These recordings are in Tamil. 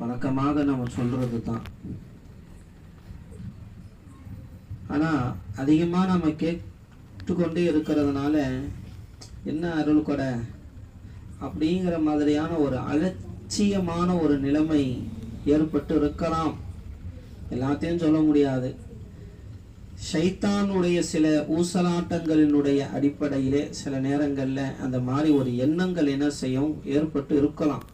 வழக்கமாக நம்ம சொல்கிறது தான் ஆனால் அதிகமாக நம்ம கேட்டுக்கொண்டே இருக்கிறதுனால என்ன அருள் கொடை அப்படிங்கிற மாதிரியான ஒரு அலட்சியமான ஒரு நிலைமை ஏற்பட்டு இருக்கலாம் எல்லாத்தையும் சொல்ல முடியாது. ஷைத்தானுடைய சில ஊசலாட்டங்களினுடைய அடிப்படையிலே சில நேரங்களில் அந்த மாதிரி ஒரு எண்ணங்கள் என்ன செய்யும்? ஏற்பட்டு இருக்கலாம்.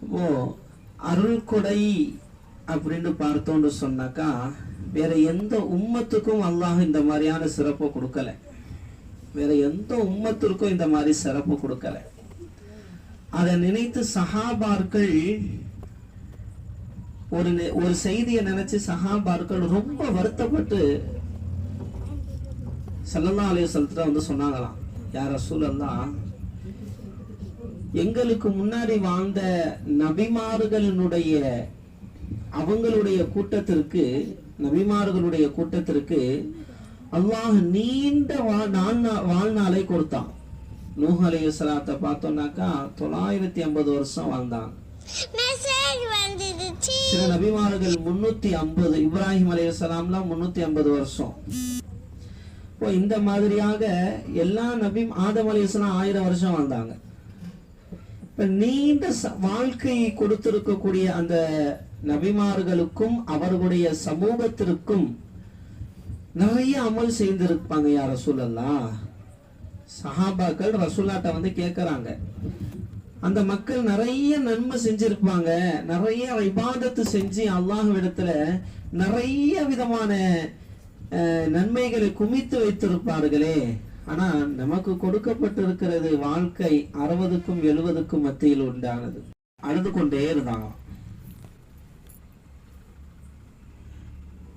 ஓ அருள் கொடை அப்படின்னு பார்த்தோம்னு சொன்னாக்கா வேற எந்த உம்மத்துக்கும் அல்லாஹ் இந்த மாதிரியான சிறப்பை கொடுக்கல. வேற எந்த உம்மத்திற்கும் இந்த மாதிரி சிறப்பு கொடுக்கல. அதை நினைத்து சஹாபார்கள் ஒரு நெ- ஒரு செய்தியை நினைச்சு சஹாபார்கள் ரொம்ப வருத்தப்பட்டு ஸல்லல்லாஹு அலைய வஸல்லத்துல வந்து சொன்னாங்களாம் யார் ரசூலல்லாஹ் எங்களுக்கு முன்னாடி வாழ்ந்த நபிமார்களினுடைய அவங்களுடைய கூட்டத்திற்கு நபிமார்களுடைய கூட்டத்திற்கு அல்லாஹ் நீண்ட வாழ்நாளை கொடுத்தான். நூஹ் அலைஹிஸ்ஸலாத்தை பார்த்தோம்னாக்கா தொள்ளாயிரத்தி ஐம்பது வருஷம் வந்துடுச்சு சில நபிமார்கள் முன்னூத்தி ஐம்பது இப்ராஹிம் அலைஹிஸ்ஸலாம்லாம் முன்னூத்தி ஐம்பது வருஷம். இப்போ இந்த மாதிரியாக எல்லா நபி ஆதம் அலைஹிஸ்ஸலாம் ஆயிரம் வருஷம் வாழ்ந்தாங்க. நீண்ட ச- வாழ்க்கையை கொடுத்திருக்கக்கூடிய அந்த நபிமார்களுக்கும் அவர்களுடைய சமூகத்திற்கும் நிறைய அமல் செய்திருப்பாங்க யார் ரசூலல்லா. சஹாபாக்கள் ரசூலாட்ட வந்து கேட்கறாங்க அந்த மக்கள் நிறைய நன்மை செஞ்சிருப்பாங்க. நிறைய விவாதத்து செஞ்சு அல்லாஹ்விடத்துல நிறைய விதமான நன்மைகளை குமித்து வைத்திருப்பார்களே. ஆனா நமக்கு கொடுக்கப்பட்டிருக்கிறது வாழ்க்கை அறுபதுக்கும் எழுபதுக்கும் மத்தியில் உண்டானது. அழுது கொண்டே இருந்தாங்க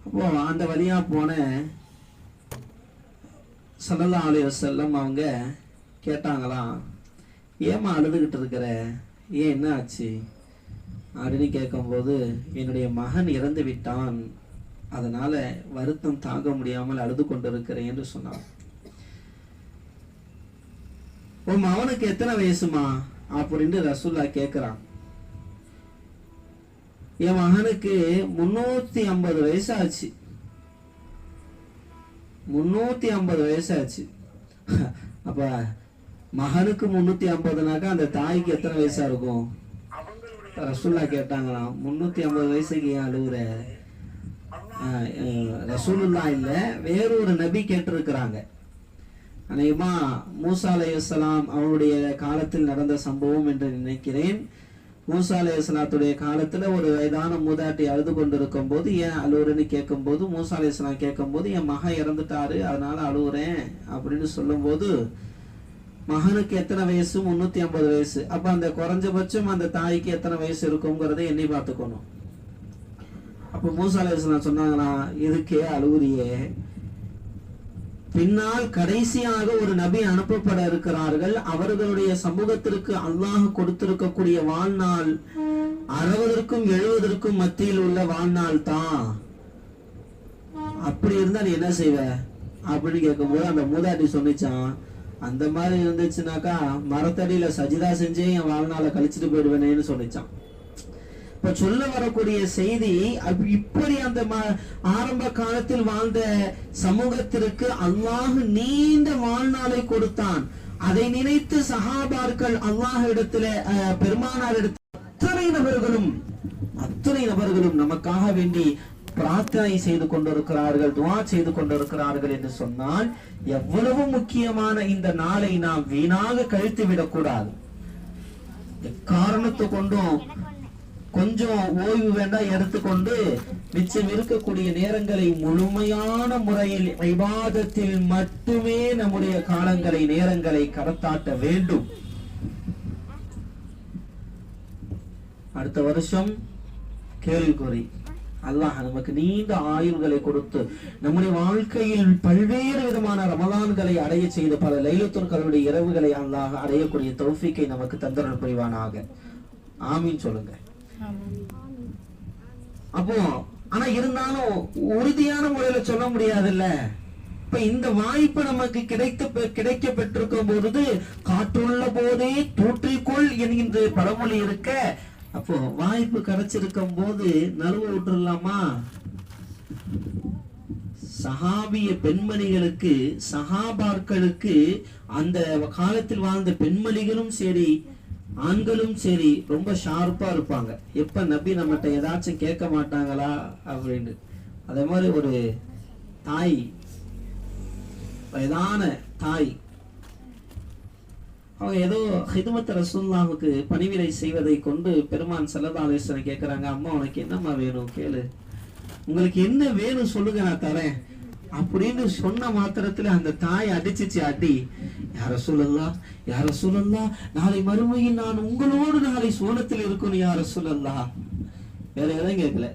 அப்போ அந்த வழியா போன சல்லல்லாஹு அலைஹி செல்லம் அவங்க கேட்டாங்களாம் ஏம்மா அழுதுகிட்டு இருக்கிற? ஏன் என்ன ஆச்சு? அப்படின்னு கேட்கும்போது என்னுடைய மகன் இறந்து விட்டான் அதனால வருத்தம் தாங்க முடியாமல் அழுது கொண்டிருக்கிறேன் என்று சொன்னான். உன் மகனுக்கு எத்தனை வயசுமா? அப்படின்னு ரசூல்லா கேட்கிறான் என் மகனுக்கு முன்னூத்தி ஐம்பது வயசு ஆச்சு முன்னூத்தி ஐம்பது வயசாச்சு. அப்ப மகனுக்கு முன்னூத்தி ஐம்பதுனாக்கா அந்த தாய்க்கு எத்தனை வயசா இருக்கும்? ரசூல்லா கேட்டாங்களாம் முன்னூத்தி ஐம்பது வயசுக்கு ஏன் அழுகுற ரசூலுல்லா இல்ல வேறொரு நபி கேட்டிருக்கிறாங்க. அநேகமா மூசா அலைஹிஸ்ஸலாம் அவருடைய காலத்தில் நடந்த சம்பவம் என்று நினைக்கிறேன். மூசா அலைஹிஸ்ஸலாத்துடைய காலத்துல ஒரு வயதான மூதாட்டி அழுது கொண்டிருக்கும் போது ஏன் அழுவுறேன்னு கேட்கும்போது மூசா அலைஹிஸ்ஸலாம் கேட்கும்போது என் மகன் இறந்துட்டாரு அதனால அழுவுறேன் அப்படின்னு சொல்லும்போது மகனுக்கு எத்தனை வயசு? முன்னூத்தி ஐம்பது வயசு. அப்ப அந்த குறைஞ்சபட்சம் அந்த தாய்க்கு எத்தனை வயசு இருக்குங்கிறத எண்ணி பார்த்துக்கணும். அப்போ மூசா அலைஹிஸ்ஸலாம் சொன்னாங்களா இதுக்கே அழுவுறியே? பின்னால் கடைசியாக ஒரு நபி அனுப்பப்பட இருக்கிறார்கள். அவர்களுடைய சமூகத்திற்கு அல்லாஹ் கொடுத்திருக்கக்கூடிய வாழ்நாள் அறுபதற்கும் எழுபதற்கும் மத்தியில் உள்ள வாழ்நாள் தான் அப்படி இருந்தா நீ என்ன செய்வ? அப்படின்னு கேட்கும்போது அந்த மூதாட்டி சொன்னிச்சான். அந்த மாதிரி இருந்துச்சுனாக்கா மரத்தடியில சஜிதா செஞ்சே என் வாழ்நாளை கழிச்சிட்டு போயிடுவேனேன்னு சொன்னிச்சான். இப்ப சொல்ல வரக்கூடிய செய்தி இப்படி அந்த ஆரம்ப காலத்தில் வாழ்ந்த சமூகத்திற்கு அல்லாஹ் நீண்ட வாழ்நாளை கொடுத்தான். அதை நினைத்து சஹாபார்கள் அல்லாஹ் இடத்துல பெருமானார் இடத்துல அத்தனை நபர்களும் அத்தனை நபர்களும் நமக்காக வேண்டி பிரார்த்தனை செய்து கொண்டிருக்கிறார்கள் துவா செய்து கொண்டிருக்கிறார்கள் என்று சொன்னால் எவ்வளவு முக்கியமான இந்த நாளை நாம் வீணாக கழித்து விடக்கூடாது எக்காரணத்தை கொண்டும் கொஞ்சம் ஓய்வு வேண்டாம் எடுத்துக்கொண்டு மிச்சம் இருக்கக்கூடிய நேரங்களை முழுமையான முறையில் விவாதத்தில் மட்டுமே நம்முடைய காலங்களை நேரங்களை கடத்தாட்ட வேண்டும். அடுத்த வருஷம் கேள்விக்குறி. அல்லாஹ் நமக்கு நீண்ட ஆயுள்களை கொடுத்து நம்முடைய வாழ்க்கையில் பல்வேறு விதமான ரமலான்களை அடைய செய்து பல லைலத்துர்களுடைய இரவுகளை அல்லாஹ் அடையக்கூடிய தௌஃபிக்கை நமக்கு தந்தரல் புரிவானாக. ஆமீன் சொல்லுங்க. அப்போ ஆனா இருந்தாலும் உறுதியான முறையில சொல்ல முடியாதுல்ல? இப்ப இந்த வாய்ப்பு நமக்கு கிடைத்த கிடைக்க பெற்றிருக்கும் பொழுது காற்றுள்ள போதே தூற்றிக்கொள் என்கின்ற பழமொழி இருக்க அப்போ வாய்ப்பு கிடைச்சிருக்கும் போது நழுவ விட்டுறலாமா சஹாபிய பெண்மணிகளுக்கு சகாபார்களுக்கு அந்த காலத்தில் வாழ்ந்த பெண்மணிகளும் சரி ஆண்களும் சரி ரொம்ப ஷார்ப்பா இருப்பாங்க. எப்ப நபி நம்மகிட்ட ஏதாச்சும் கேட்க மாட்டாங்களா அப்படின்னு. அதே மாதிரி ஒரு தாய் வயதான தாய் அவங்க ஏதோ ஹிதுமத் ரசூல்லாவுக்கு பணிவிடை செய்வதை கொண்டு பெருமான் செல்லதாலேஸ்வரன் கேட்குறாங்க அம்மா உனக்கு என்னம்மா வேணும்? கேளு. உங்களுக்கு என்ன வேணும் சொல்லுங்க நான் தரேன். அப்படின்னு சொன்ன மாத்திரத்துல அந்த தாய் அடிச்சிச்சு அடி. யார சொல்லலாம் யார சொல்லலாம் நாளை மறுமையில் நான் உங்களோடு நாளை சோனத்தில் இருக்கணும் யார சொல்லலாம் வேற எதுவும் கேட்கல.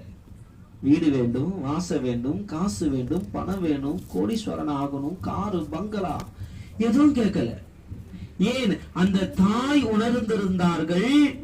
வீடு வேண்டும் வாச வேண்டும் காசு வேண்டும் பணம் வேணும் கோடீஸ்வரன் ஆகணும் காரு பங்களா. எதுவும் கேட்கல. ஏன்? அந்த தாய் உணர்ந்திருந்தார்கள்.